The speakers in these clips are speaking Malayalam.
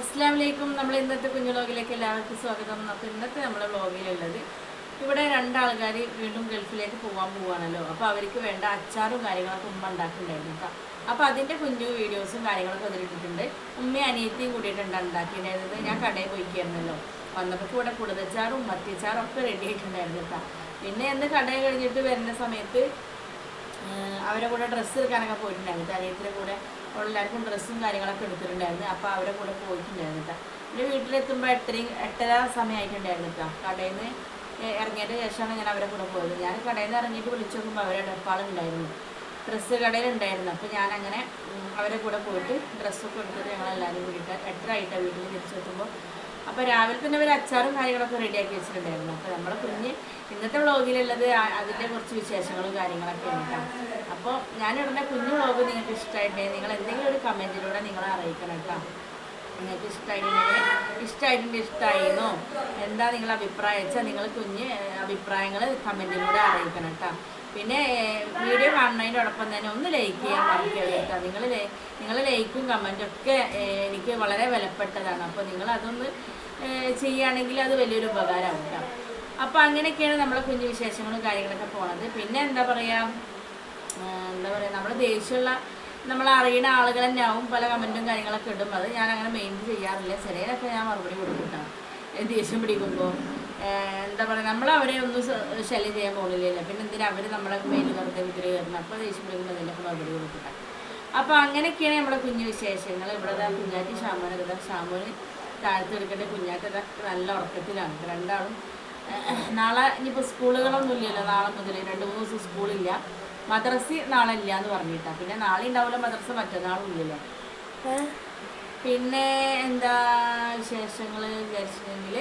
അസ്സാം വലൈക്കും നമ്മൾ ഇന്നത്തെ കുഞ്ഞു വ്ളോഗിലേക്ക് എല്ലാവർക്കും സ്വാഗതം. അപ്പോൾ ഇന്നത്തെ നമ്മുടെ വ്ളോഗിലുള്ളത് ഇവിടെ രണ്ടാൾക്കാർ വീണ്ടും ഗൾഫിലേക്ക് പോകാൻ പോവാണല്ലോ. അപ്പോൾ അവർക്ക് വേണ്ട അച്ചാറും കാര്യങ്ങളൊക്കെ ഉമ്മ ഉണ്ടാക്കിയിട്ടുണ്ടായിരുന്നു കേട്ടോ അപ്പോൾ അതിന്റെ കുഞ്ഞു വീഡിയോസും കാര്യങ്ങളൊക്കെ അതിലിട്ടിട്ടുണ്ട് ഉമ്മയും അനിയത്തിയും കൂടിയിട്ടുണ്ട് ഉണ്ടാക്കിയിട്ടുണ്ടായിരുന്നത്. ഞാൻ കടയിൽ പോയിക്കായിരുന്നല്ലോ. വന്നപ്പോൾ ഇവിടെ കുടുതച്ചാറും മത്തിയച്ചാറും ഒക്കെ റെഡി ആയിട്ടുണ്ടായിരുന്നു കേട്ടോ പിന്നെ എന്ന് കടയിൽ കഴിഞ്ഞിട്ട് വരുന്ന സമയത്ത് അവരെ കൂടെ ഡ്രസ്സ് എടുക്കാനൊക്കെ പോയിട്ടുണ്ടായിരുന്നു. അനിയത്തിന്റെ കൂടെ എല്ലാവർക്കും ഡ്രസ്സും കാര്യങ്ങളൊക്കെ എടുത്തിട്ടുണ്ടായിരുന്നു. അപ്പോൾ അവരെ കൂടെ പോയിട്ടുണ്ടായിരുന്നു കേട്ടോ. പിന്നെ വീട്ടിലെത്തുമ്പോൾ എട്ടരയും എട്ടര സമയമായിട്ടുണ്ടായിരുന്നു കേട്ടോ. കടയിൽ നിന്ന് ഇറങ്ങിയതിന് ശേഷമാണ് ഞാൻ അവരെ കൂടെ പോയത്. ഞാൻ കടയിൽ നിന്ന് ഇറങ്ങിയിട്ട് വിളിച്ചു നോക്കുമ്പോൾ അവരെ ഡപ്പാളുണ്ടായിരുന്നു ഡ്രസ്സ് കടയിലുണ്ടായിരുന്നു. അപ്പോൾ ഞാൻ അങ്ങനെ അവരെ കൂടെ പോയിട്ട് ഡ്രസ്സൊക്കെ എടുത്തിട്ട് ഞങ്ങളെല്ലാവരും കൂടിയിട്ട് എട്ടര ആയിട്ടാണ് വീട്ടിൽ തിരിച്ചെത്തുമ്പോൾ അപ്പോൾ രാവിലെ തന്നെ അവർ അച്ചാറും കാര്യങ്ങളൊക്കെ റെഡിയാക്കി വെച്ചിട്ടുണ്ടായിരുന്നു. അപ്പോൾ നമ്മുടെ കുഞ്ഞ് ഇന്നത്തെ വ്ളോഗിലുള്ളത് അതിന്റെ കുറച്ച് വിശേഷങ്ങളും കാര്യങ്ങളൊക്കെ ഉണ്ട് അപ്പോൾ ഞാനിടുന്ന കുഞ്ഞു വ്ളോഗ് നിങ്ങൾക്ക് ഇഷ്ടമായിട്ടുണ്ടെങ്കിൽ നിങ്ങൾ എന്തെങ്കിലും ഒരു കമന്റിലൂടെ നിങ്ങളെ അറിയിക്കണം കേട്ടോ നിങ്ങൾക്ക് ഇഷ്ടമായിട്ടുണ്ടെങ്കിൽ ഇഷ്ടമായിട്ടുണ്ട് ഇഷ്ടമായിരുന്നോ എന്താ നിങ്ങളുടെ അഭിപ്രായം? വെച്ചാൽ നിങ്ങൾ കുഞ്ഞ് അഭിപ്രായങ്ങൾ കമന്റിലൂടെ അറിയിക്കണം കേട്ടോ പിന്നെ വീഡിയോ കാണുന്നതിനോടൊപ്പം തന്നെ ഒന്ന് ലൈക്ക് ചെയ്യാൻ മറക്കരുത് കേട്ടോ നിങ്ങൾ നിങ്ങൾ ലൈക്കും കമന്റും ഒക്കെ എനിക്ക് വളരെ വിലപ്പെട്ടതാണ്. അപ്പോൾ നിങ്ങൾ അതൊന്ന് ചെയ്യുകയാണെങ്കിൽ അത് വലിയൊരു ഉപകാരമാവും കേട്ടോ അപ്പോൾ അങ്ങനെയൊക്കെയാണ് നമ്മളെ കുഞ്ഞു വിശേഷങ്ങളും കാര്യങ്ങളൊക്കെ പോണത്. പിന്നെ എന്താ പറയുക എന്താ പറയുക നമ്മൾ ദേഷ്യമുള്ള നമ്മൾ അറിയുന്ന ആളുകൾ തന്നെ ആവും പല കമന്റും കാര്യങ്ങളൊക്കെ ഇടും. അത് ഞാൻ അങ്ങനെ മെയിൻ ചെയ്യാറില്ല. ചിലരൊക്കെ ഞാൻ മറുപടി കൊടുക്കട്ടാണ് ദേഷ്യം പിടിക്കുമ്പോൾ എന്താ പറയുക നമ്മൾ അവരെ ഒന്നും ശല്യം ചെയ്യാൻ പോകുന്നില്ലല്ലോ പിന്നെ എന്തിനാ അവർ നമ്മളെ മെയിൻ വെറുതെ കയറണം അപ്പോൾ ദേഷ്യം പിടിക്കുമ്പോൾ അതിന്റെയൊക്കെ മറുപടി കൊടുക്കട്ടെ അപ്പോൾ അങ്ങനെയൊക്കെയാണ് നമ്മുടെ കുഞ്ഞു വിശേഷങ്ങൾ ഇവിടെ കുഞ്ഞാറ്റി ഷാമോനെ ഷാമോന് താഴ്ത്തെടുക്കേണ്ട കുഞ്ഞാറ്റ നല്ല ഉറക്കത്തിലാണ്. രണ്ടാളും നാളെ ഇനിയിപ്പോൾ സ്കൂളുകളൊന്നും ഇല്ലല്ലോ നാളെ മുതൽ രണ്ട് മൂന്ന് ദിവസം സ്കൂളില്ല. മദ്രസ നാളെ ഇല്ല എന്ന് പറഞ്ഞിട്ടാ. പിന്നെ നാളെ ഉണ്ടാവില്ല മദ്രസ മറ്റന്നാളും ഇല്ലല്ലോ പിന്നെ എന്താ വിശേഷങ്ങൾ വിചാരിച്ചിട്ടുണ്ടെങ്കിൽ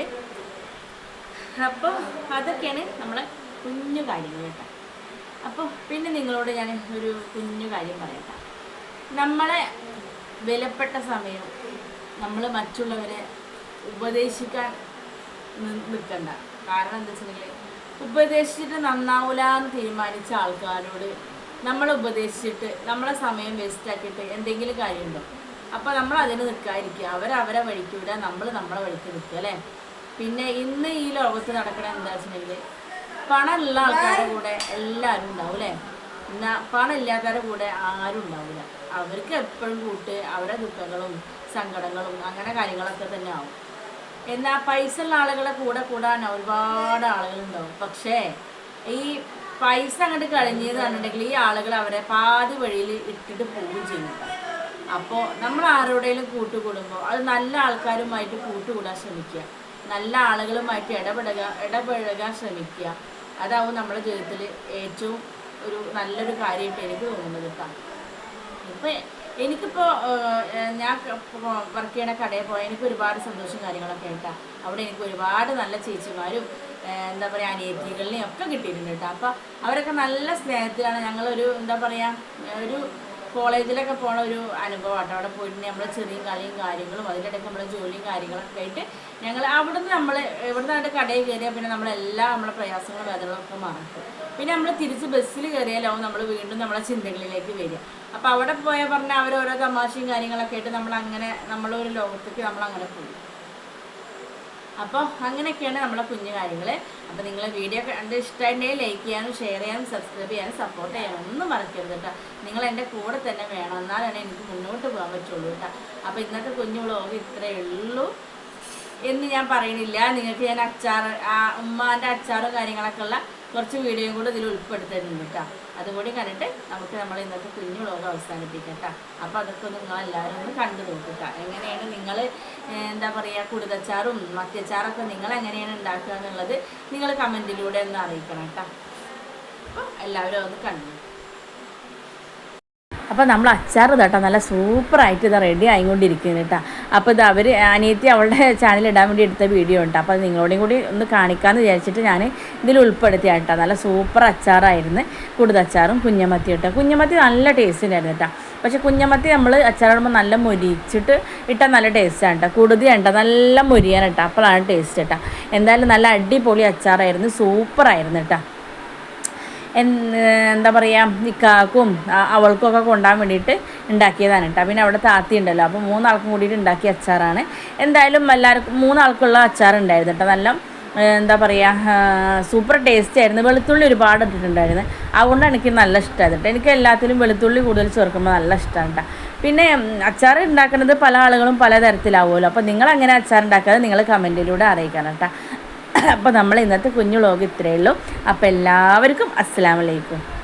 അപ്പോൾ അതൊക്കെയാണ് നമ്മളെ കുഞ്ഞു കാര്യങ്ങൾ കേട്ടോ. അപ്പോൾ പിന്നെ നിങ്ങളോട് ഞാൻ ഒരു കുഞ്ഞു കാര്യം പറയട്ടെ. നമ്മളെ വിലപ്പെട്ട സമയം നമ്മൾ മറ്റുള്ളവരെ ഉപദേശിക്കാൻ നിൽക്കണ്ട കാരണം എന്താ വെച്ചിട്ടുണ്ടെങ്കിൽ ഉപദേശിച്ചിട്ട് നന്നാവൂല എന്ന് തീരുമാനിച്ച ആൾക്കാരോട് നമ്മൾ ഉപദേശിച്ചിട്ട് നമ്മളെ സമയം വേസ്റ്റ് ആക്കിയിട്ട് എന്തെങ്കിലും കാര്യമുണ്ടോ? അപ്പോൾ നമ്മൾ അതിന് നിൽക്കാതിരിക്കുക അവരവരെ വഴിക്ക് വിടുക നമ്മൾ നമ്മളെ വഴിക്ക് നിൽക്കുക അല്ലേ? പിന്നെ ഇന്ന് ഈ ലോകത്ത് നടക്കണ എന്താ വെച്ചിട്ടുണ്ടെങ്കിൽ പണമുള്ള ആൾക്കാരുടെ കൂടെ എല്ലാവരും ഉണ്ടാവും അല്ലേ? എന്നാ പണം ഇല്ലാത്തവരുടെ കൂടെ ആരും ഉണ്ടാവില്ല. അവർക്ക് എപ്പോഴും കൂട്ട് അവരുടെ ദുഃഖങ്ങളും സങ്കടങ്ങളും അങ്ങനെ കാര്യങ്ങളൊക്കെ തന്നെ ആവും. എന്നാൽ പൈസ ഉള്ള ആളുകളെ കൂടെ കൂടാൻ ഒരുപാട് ആളുകളുണ്ടാവും. പക്ഷേ ഈ പൈസ അങ്ങോട്ട് കഴിഞ്ഞത് പറഞ്ഞിട്ടുണ്ടെങ്കിൽ ഈ ആളുകൾ അവരെ പാതി വഴിയിൽ ഇട്ടിട്ട് പോവുകയും ചെയ്യും. അപ്പോൾ നമ്മൾ ആരോടെങ്കിലും കൂട്ടുകൂടുമ്പോൾ അത് നല്ല ആൾക്കാരുമായിട്ട് കൂട്ടുകൂടാൻ ശ്രമിക്കുക. നല്ല ആളുകളുമായിട്ട് ഇടപെടുക ഇടപഴകാൻ ശ്രമിക്കുക. അതാവും നമ്മുടെ ജീവിതത്തിൽ ഏറ്റവും ഒരു നല്ലൊരു കാര്യമായിട്ട് എനിക്ക് തോന്നുന്നത് കേട്ടോ. ഇപ്പം എനിക്കിപ്പോൾ ഞാൻ വർക്ക് ചെയ്യണ കടയിൽ പോയാൽ എനിക്ക് ഒരുപാട് സന്തോഷം കാര്യങ്ങളൊക്കെ കേട്ടാ. അവിടെ എനിക്ക് ഒരുപാട് നല്ല ചേച്ചിമാരും എന്താ പറയുക അനിയത്തികളിനെയും ഒക്കെ കിട്ടിയിട്ടുണ്ട് കേട്ടോ. അപ്പോൾ അവരൊക്കെ നല്ല സ്നേഹത്തിലാണ് ഞങ്ങളൊരു എന്താ പറയുക ഒരു കോളേജിലൊക്കെ പോണ ഒരു അനുഭവമാണ് അവിടെ പോയിട്ട് നമ്മൾ ചെറിയ കളിയും കാര്യങ്ങളും അതിലൊക്കെ ഇടയ്ക്ക് നമ്മളെ ജോലിയും കാര്യങ്ങളൊക്കെ ആയിട്ട് ഞങ്ങൾ അവിടുന്ന് നമ്മൾ ഇവിടുന്ന് നിന്ന് കടയിൽ കയറിയാൽ പിന്നെ നമ്മളെല്ലാം നമ്മളെ പ്രയാസങ്ങളും വേദനകളൊക്കെ മാറും. പിന്നെ നമ്മൾ തിരിച്ച് ബസ്സിൽ കയറിയാലാവും നമ്മൾ വീണ്ടും നമ്മളെ ചിന്തകളിലേക്ക് വരിക. അപ്പോൾ അവിടെ പോയാൽ പറഞ്ഞാൽ അവർ ഓരോ തമാശയും കാര്യങ്ങളൊക്കെ ആയിട്ട് നമ്മൾ അങ്ങനെ നമ്മളൊരു ലോകത്തേക്ക് നമ്മൾ അങ്ങനെ പോയി. അപ്പോൾ അങ്ങനെയൊക്കെയാണ് നമ്മളെ കുഞ്ഞു കാര്യങ്ങൾ അപ്പോൾ നിങ്ങൾ വീഡിയോ കണ്ട് ഇഷ്ടമായിട്ടുണ്ടെങ്കിൽ ലൈക്ക് ചെയ്യാനും ഷെയർ ചെയ്യാനും സബ്സ്ക്രൈബ് ചെയ്യാനും സപ്പോർട്ട് ചെയ്യാനും ഒന്നും മറക്കരുത് കേട്ടോ. നിങ്ങൾ എന്റെ കൂടെ തന്നെ വേണം. എന്നാലാണ് എനിക്ക് മുന്നോട്ട് പോകാൻ പറ്റുള്ളൂ കേട്ടോ. അപ്പോൾ ഇന്നത്തെ കുഞ്ഞു വ്ളോഗ് ഇത്രയേ ഉള്ളൂ. എന്ന് ഞാൻ പറയുന്നില്ല നിങ്ങൾക്ക് ഞാൻ അച്ചാർ ഉമ്മാന്റെ അച്ചാറും കാര്യങ്ങളൊക്കെ ഉള്ള കുറച്ച് വീഡിയോയും കൂടെ ഇതിൽ ഉൾപ്പെടുത്തുന്നുണ്ട് കേട്ടോ. അതുകൂടി കണ്ടിട്ട് നമുക്ക് നമ്മൾ ഇന്നത്തെ കുഞ്ഞു വ്ളോഗ് അവസാനിപ്പിക്കാം കേട്ടോ. അപ്പോൾ അതൊക്കെ നിങ്ങൾ എല്ലാവരും ഒന്ന് കണ്ടു നോക്കുക എങ്ങനെയാണ് നിങ്ങൾ എന്താ പറയുക കുടുതച്ചാറും മത്തിയച്ചാറൊക്കെ നിങ്ങൾ എങ്ങനെയാണ് ഉണ്ടാക്കുക എന്നുള്ളത് നിങ്ങൾ കമന്റിലൂടെ ഒന്ന് അറിയിക്കണം കേട്ടോ. അപ്പോൾ എല്ലാവരും ഒന്ന് കണ്ടു അപ്പോൾ നമ്മൾ അച്ചാർ കേട്ടോ നല്ല സൂപ്പറായിട്ട് ഇത് റെഡി ആയിക്കൊണ്ടിരിക്കുന്നു കേട്ടോ. അപ്പോൾ ഇത് അവർ അനിയത്തി അവളുടെ ചാനൽ ഇടാൻ വേണ്ടി എടുത്ത വീഡിയോ ഉണ്ട്. അപ്പോൾ അത് നിങ്ങളോടും കൂടി ഒന്ന് കാണിക്കാമെന്ന് വിചാരിച്ചിട്ട് ഞാൻ ഇതിൽ ഉൾപ്പെടുത്തിയ കേട്ടോ നല്ല സൂപ്പർ അച്ചാറായിരുന്നു. കൂടുതച്ചാറും കുഞ്ഞമത്തി കേട്ടോ കുഞ്ഞമത്തി നല്ല ടേസ്റ്റ് ഉണ്ടായിരുന്നു കേട്ടോ പക്ഷേ കുഞ്ഞമത്തി നമ്മൾ അച്ചാറിടുമ്പോൾ നല്ല മൊരിച്ചിട്ട് ഇട്ടാൽ നല്ല ടേസ്റ്റാണ് കേട്ടോ കൂടുതൽ കേട്ടോ നല്ല മൊരിയാൻ കേട്ടോ അപ്പോഴാണ് ടേസ്റ്റ് കേട്ടോ എന്തായാലും നല്ല അടിപൊളി അച്ചാറായിരുന്നു. സൂപ്പറായിരുന്നു കേട്ടോ എന്താ പറയുക ഇക്കാക്കും അവൾക്കൊക്കെ കൊണ്ടാൻ വേണ്ടിയിട്ട് ഉണ്ടാക്കിയതാണ് കേട്ടോ പിന്നെ അവിടെ താത്തി ഉണ്ടല്ലോ. അപ്പോൾ മൂന്നാൾക്കും കൂടിയിട്ട് ഉണ്ടാക്കിയ അച്ചാറാണ്. എന്തായാലും എല്ലാവർക്കും മൂന്നാൾക്കുള്ള അച്ചാർ ഉണ്ടായിരുന്നു കേട്ടോ നല്ല എന്താ പറയുക സൂപ്പർ ടേസ്റ്റ് ആയിരുന്നു. വെളുത്തുള്ളി ഒരുപാട് ഇട്ടിട്ടുണ്ടായിരുന്നു. അതുകൊണ്ടാണ് എനിക്ക് നല്ല ഇഷ്ടമായത് എനിക്ക് എല്ലാത്തിലും വെളുത്തുള്ളി കൂടുതൽ ചേർക്കുമ്പോൾ നല്ല ഇഷ്ടമാണ് കേട്ടോ പിന്നെ അച്ചാർ ഉണ്ടാക്കുന്നത് പല ആളുകളും പല തരത്തിലാവുമല്ലോ അപ്പോൾ നിങ്ങൾ അങ്ങനെ അച്ചാർ ഉണ്ടാക്കാതെ നിങ്ങൾ കമന്റിലൂടെ അറിയിക്കണം കേട്ടോ അപ്പോൾ നമ്മൾ ഇന്നത്തെ കുഞ്ഞു വ്ളോഗ് ഇത്രയേ ഉള്ളൂ. അപ്പോൾ എല്ലാവർക്കും അസ്സലാമലൈക്കും